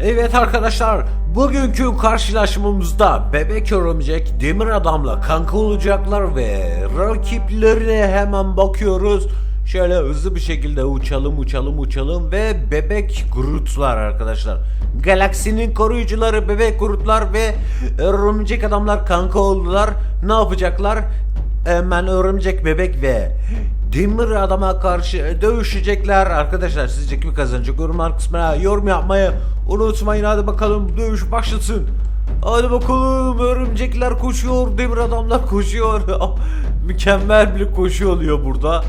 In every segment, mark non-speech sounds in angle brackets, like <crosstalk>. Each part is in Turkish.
Evet arkadaşlar, bugünkü karşılaşmamızda Bebek Örümcek Demir Adam'la kanka olacaklar ve rakiplerine hemen bakıyoruz. Şöyle hızlı bir şekilde uçalım uçalım uçalım ve Bebek Groot'lar arkadaşlar. Galaksinin koruyucuları Bebek Groot'lar ve Örümcek Adamlar kanka oldular. Ne yapacaklar? Hemen Örümcek Bebek ve Demir adama karşı dövüşecekler arkadaşlar sizce kim kazanacak yorumlar kısmına yorum yapmayı unutmayın hadi bakalım dövüş başlasın hadi bakalım örümcekler koşuyor demir adamlar koşuyor <laughs> mükemmel bir koşu oluyor burada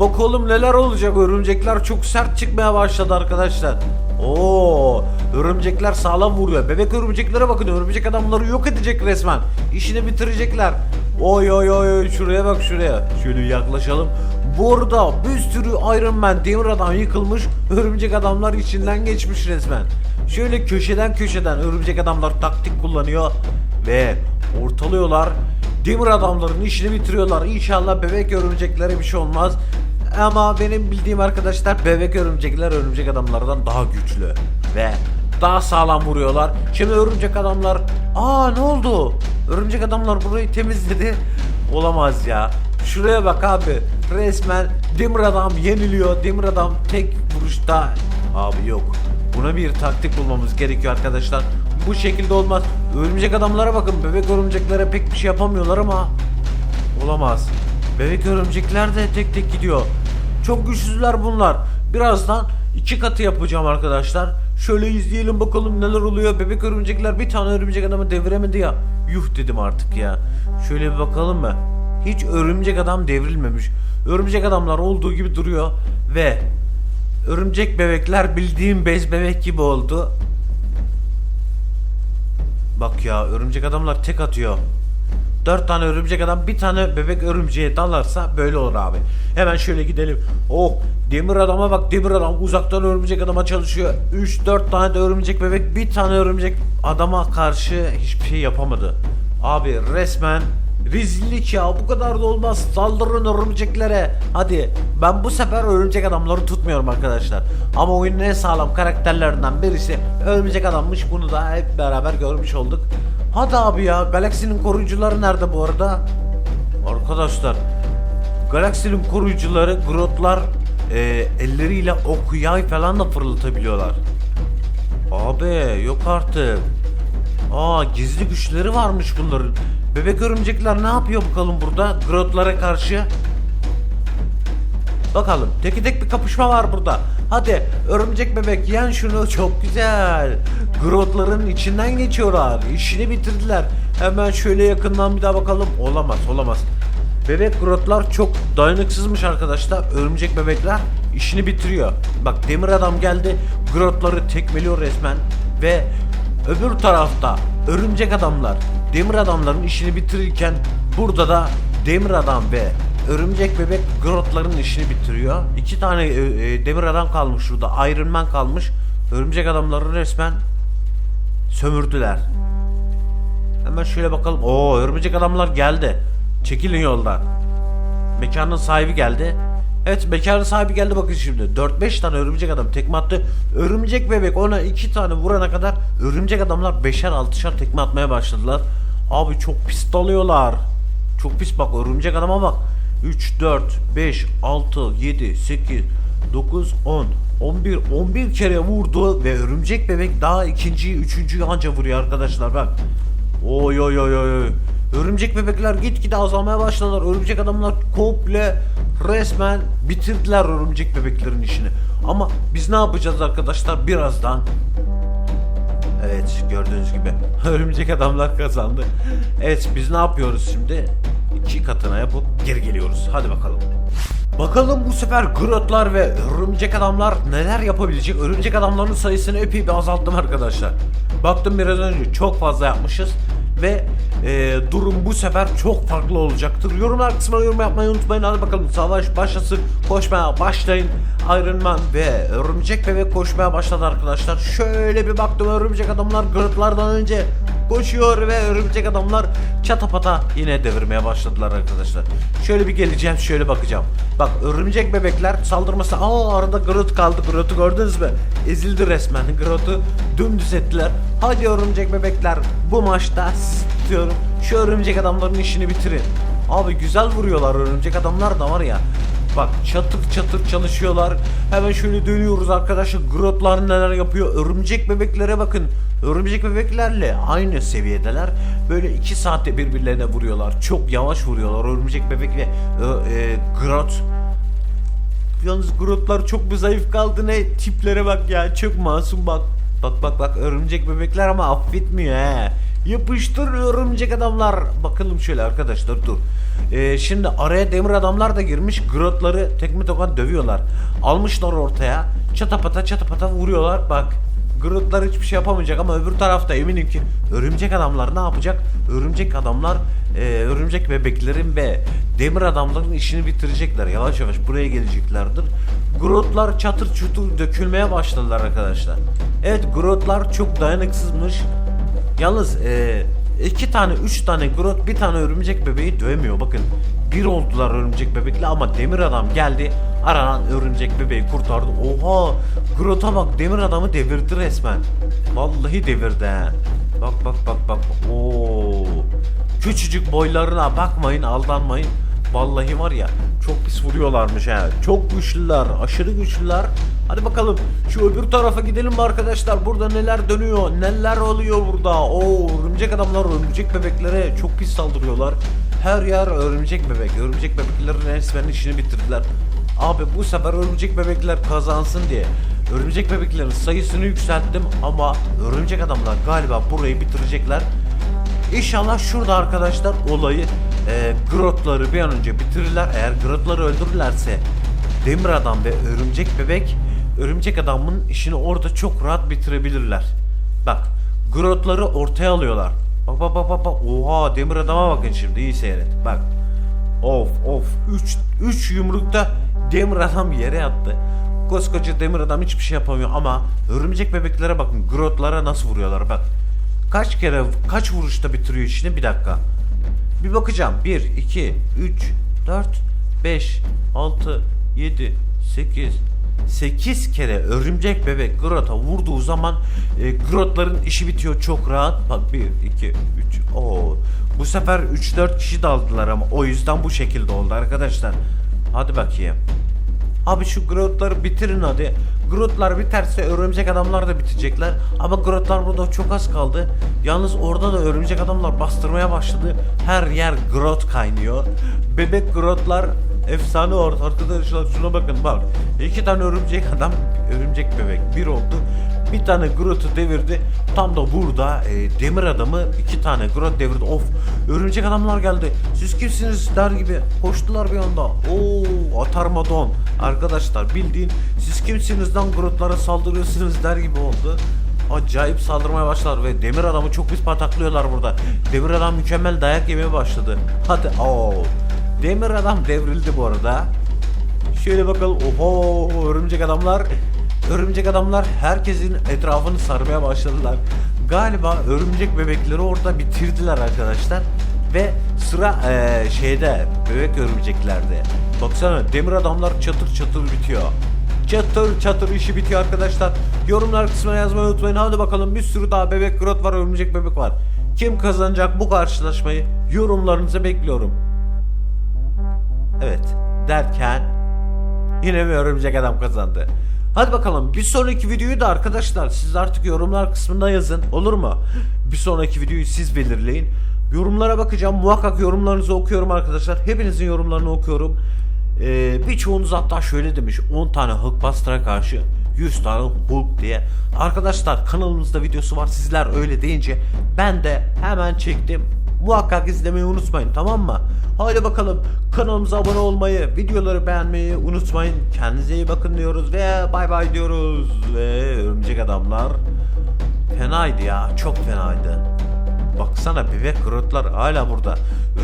bakalım neler olacak örümcekler çok sert çıkmaya başladı arkadaşlar Oo, örümcekler sağlam vuruyor. Bebek örümceklere bakın. Örümcek adamları yok edecek resmen. İşini bitirecekler. Oy oy oy şuraya bak şuraya. Şöyle yaklaşalım. Burada bir sürü Iron Man demir adam yıkılmış. Örümcek adamlar içinden geçmiş resmen. Şöyle köşeden köşeden örümcek adamlar taktik kullanıyor ve ortalıyorlar. Demir adamların işini bitiriyorlar. İnşallah bebek örümceklere bir şey olmaz. Ama benim bildiğim arkadaşlar bebek örümcekler örümcek adamlardan daha güçlü ve daha sağlam vuruyorlar. Şimdi örümcek adamlar aa ne oldu? Örümcek adamlar burayı temizledi. Olamaz ya. Şuraya bak abi. Resmen Demir Adam yeniliyor. Demir Adam tek vuruşta abi yok. Buna bir taktik bulmamız gerekiyor arkadaşlar. Bu şekilde olmaz. Örümcek adamlara bakın. Bebek örümceklere pek bir şey yapamıyorlar ama Olamaz. Bebek örümcekler de tek tek gidiyor. Çok güçsüzler bunlar. Birazdan iki katı yapacağım arkadaşlar. Şöyle izleyelim bakalım neler oluyor. Bebek örümcekler bir tane örümcek adamı deviremedi ya. Yuh dedim artık ya. Şöyle bir bakalım mı? Hiç örümcek adam devrilmemiş. Örümcek adamlar olduğu gibi duruyor ve örümcek bebekler bildiğim bez bebek gibi oldu. Bak ya örümcek adamlar tek atıyor. Dört tane örümcek adam bir tane bebek örümceğe dalarsa böyle olur abi. Hemen şöyle gidelim. Oh demir adama bak demir adam uzaktan örümcek adama çalışıyor. 3-4 tane de örümcek bebek bir tane örümcek adama karşı hiçbir şey yapamadı. Abi resmen rezillik ya bu kadar da olmaz saldırın örümceklere. Hadi ben bu sefer örümcek adamları tutmuyorum arkadaşlar. Ama oyunun en sağlam karakterlerinden birisi örümcek adammış bunu da hep beraber görmüş olduk. Hadi abi ya galaksinin koruyucuları nerede bu arada? Arkadaşlar galaksinin koruyucuları Grootlar e, elleriyle ok yay falan da fırlatabiliyorlar. Abi yok artık. Aa gizli güçleri varmış bunların. Bebek örümcekler ne yapıyor bakalım burada Grootlara karşı? Bakalım teki tek bir kapışma var burada. Hadi örümcek bebek yen şunu <laughs> çok güzel. Grootların içinden geçiyorlar. İşini bitirdiler. Hemen şöyle yakından bir daha bakalım. Olamaz olamaz. Bebek Grootlar çok dayanıksızmış arkadaşlar. Örümcek bebekler işini bitiriyor. Bak demir adam geldi. Grootları tekmeliyor resmen. Ve öbür tarafta örümcek adamlar demir adamların işini bitirirken burada da demir adam ve örümcek bebek Grootların işini bitiriyor. İki tane e, e, demir adam kalmış şurada. Iron Man kalmış. Örümcek adamları resmen sömürdüler. Hemen şöyle bakalım. Oo örümcek adamlar geldi. Çekilin yoldan. Mekanın sahibi geldi. Evet mekanın sahibi geldi bakın şimdi. 4-5 tane örümcek adam tekme attı. Örümcek bebek ona 2 tane vurana kadar örümcek adamlar 5'er 6'şar tekme atmaya başladılar. Abi çok pis dalıyorlar. Çok pis bak örümcek adama bak. 3, 4, 5, 6, 7, 8, 9, 10, 11, 11 kere vurdu ve örümcek bebek daha ikinciyi, üçüncüyü anca vuruyor arkadaşlar bak. Oy oy oy oy. Örümcek bebekler gitgide azalmaya başladılar. Örümcek adamlar komple resmen bitirdiler örümcek bebeklerin işini. Ama biz ne yapacağız arkadaşlar birazdan? Evet gördüğünüz gibi <laughs> örümcek adamlar kazandı. Evet biz ne yapıyoruz şimdi? İki katına yapıp geri geliyoruz. Hadi bakalım. Bakalım bu sefer Grootlar ve örümcek adamlar neler yapabilecek? Örümcek adamların sayısını epey bir azalttım arkadaşlar. Baktım biraz önce çok fazla yapmışız ve e, durum bu sefer çok farklı olacaktır. Yorumlar kısmına yorum yapmayı unutmayın. Hadi bakalım savaş başlasın. Koşmaya başlayın. Iron Man ve örümcek bebek koşmaya başladı arkadaşlar. Şöyle bir baktım örümcek adamlar Grootlardan önce koşuyor ve örümcek adamlar çatapata yine devirmeye başladılar arkadaşlar. Şöyle bir geleceğim şöyle bakacağım. Bak örümcek bebekler saldırması. Aa arada Groot kaldı. Groot'u gördünüz mü? Ezildi resmen. Groot'u dümdüz ettiler. Hadi örümcek bebekler bu maçta diyorum şu örümcek adamların işini bitirin. Abi güzel vuruyorlar örümcek adamlar da var ya. Bak çatır çatır çalışıyorlar. Hemen şöyle dönüyoruz arkadaşlar. Grotlar neler yapıyor? Örümcek bebeklere bakın. Örümcek bebeklerle aynı seviyedeler. Böyle iki saatte birbirlerine vuruyorlar. Çok yavaş vuruyorlar. Örümcek bebek ve e, e, Grot. Yalnız Grotlar çok bir zayıf kaldı ne tiplere bak ya çok masum bak. Bak bak bak örümcek bebekler ama affetmiyor he. Yapıştır örümcek adamlar. Bakalım şöyle arkadaşlar dur. Ee, şimdi araya demir adamlar da girmiş. Grotları tekme tokat dövüyorlar. Almışlar ortaya. Çatapata çatapata vuruyorlar. Bak Grootlar hiçbir şey yapamayacak ama öbür tarafta eminim ki örümcek adamlar ne yapacak? Örümcek adamlar e, örümcek bebeklerin ve demir adamların işini bitirecekler. Yavaş yavaş buraya geleceklerdir. Grootlar çatır çutur dökülmeye başladılar arkadaşlar. Evet Grootlar çok dayanıksızmış. Yalnız e, iki tane, üç tane Groot, bir tane örümcek bebeği dövemiyor. Bakın bir oldular örümcek bebekle ama demir adam geldi. Aranan örümcek bebeği kurtardı. Oha! Groot'a bak demir adamı devirdi resmen. Vallahi devirdi he. Bak bak bak bak. Oo. Küçücük boylarına bakmayın, aldanmayın. Vallahi var ya çok pis vuruyorlarmış ha. Çok güçlüler, aşırı güçlüler. Hadi bakalım şu öbür tarafa gidelim mi arkadaşlar? Burada neler dönüyor, neler oluyor burada? Oo örümcek adamlar örümcek bebeklere çok pis saldırıyorlar. Her yer örümcek bebek. Örümcek bebeklerin resmen işini bitirdiler. Abi bu sefer örümcek bebekler kazansın diye örümcek bebeklerin sayısını yükselttim ama örümcek adamlar galiba burayı bitirecekler. İnşallah şurada arkadaşlar olayı e, Grotları bir an önce bitirirler. Eğer Grotları öldürürlerse Demir Adam ve Örümcek Bebek Örümcek Adam'ın işini orada çok rahat bitirebilirler. Bak Grotları ortaya alıyorlar. Bak bak bak bak. Oha Demir Adam'a bakın şimdi iyi seyret. Bak. Of of 3 3 yumrukta Demir Adam yere yattı. Koskoca Demir Adam hiçbir şey yapamıyor ama Örümcek Bebeklere bakın Grotlara nasıl vuruyorlar bak. Kaç kere kaç vuruşta bitiriyor işini bir dakika. Bir bakacağım. 1, 2, 3, 4, 5, 6, 7, 8, 8 kere örümcek bebek Grot'a vurduğu zaman e, Grot'ların işi bitiyor çok rahat. Bak 1, 2, 3, o Bu sefer 3-4 kişi daldılar ama o yüzden bu şekilde oldu arkadaşlar. Hadi bakayım. Abi şu Groot'ları bitirin hadi. Groot'lar biterse örümcek adamlar da bitecekler. Ama Groot'lar burada çok az kaldı. Yalnız orada da örümcek adamlar bastırmaya başladı. Her yer Groot kaynıyor. Bebek Groot'lar efsane orada arkadaşlar şuna bakın bak. İki tane örümcek adam, örümcek bebek bir oldu. Bir tane Groot'u devirdi. Tam da burada e, demir adamı iki tane Groot devirdi. Of örümcek adamlar geldi. Siz kimsiniz der gibi koştular bir anda. Oo Atarmadon. Arkadaşlar bildiğin siz kimsiniz lan Groot'lara saldırıyorsunuz der gibi oldu. Acayip saldırmaya başlar ve demir adamı çok pis pataklıyorlar burada. Demir adam mükemmel dayak yemeye başladı. Hadi oo. Demir adam devrildi bu arada. Şöyle bakalım. Oho örümcek adamlar. Örümcek adamlar herkesin etrafını sarmaya başladılar. Galiba örümcek bebekleri orada bitirdiler arkadaşlar. Ve sıra eee, şeyde bebek örümceklerde. Baksana demir adamlar çatır çatır bitiyor. Çatır çatır işi bitiyor arkadaşlar. Yorumlar kısmına yazmayı unutmayın. Hadi bakalım bir sürü daha bebek grot var, örümcek bebek var. Kim kazanacak bu karşılaşmayı? Yorumlarınızı bekliyorum. Evet derken yine bir örümcek adam kazandı. Hadi bakalım bir sonraki videoyu da arkadaşlar siz artık yorumlar kısmında yazın olur mu? Bir sonraki videoyu siz belirleyin. Yorumlara bakacağım muhakkak yorumlarınızı okuyorum arkadaşlar. Hepinizin yorumlarını okuyorum. Ee, birçoğunuz hatta şöyle demiş 10 tane Hulkbuster'a karşı 100 tane Hulk diye. Arkadaşlar kanalımızda videosu var sizler öyle deyince ben de hemen çektim. Muhakkak izlemeyi unutmayın tamam mı? Haydi bakalım kanalımıza abone olmayı, videoları beğenmeyi unutmayın. Kendinize iyi bakın diyoruz ve bay bay diyoruz. Ve örümcek adamlar fenaydı ya çok fenaydı. Baksana bebek Groot'lar hala burada.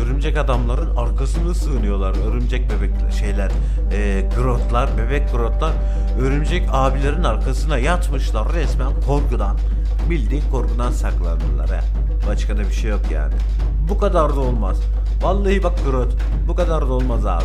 Örümcek adamların arkasını sığınıyorlar. Örümcek bebek şeyler, e, Groot'lar, bebek Groot'lar örümcek abilerin arkasına yatmışlar resmen korkudan. Bildiğin korkudan saklandılar ha. Başka da bir şey yok yani. Bu kadar da olmaz. Vallahi bak Grot bu kadar da olmaz abi.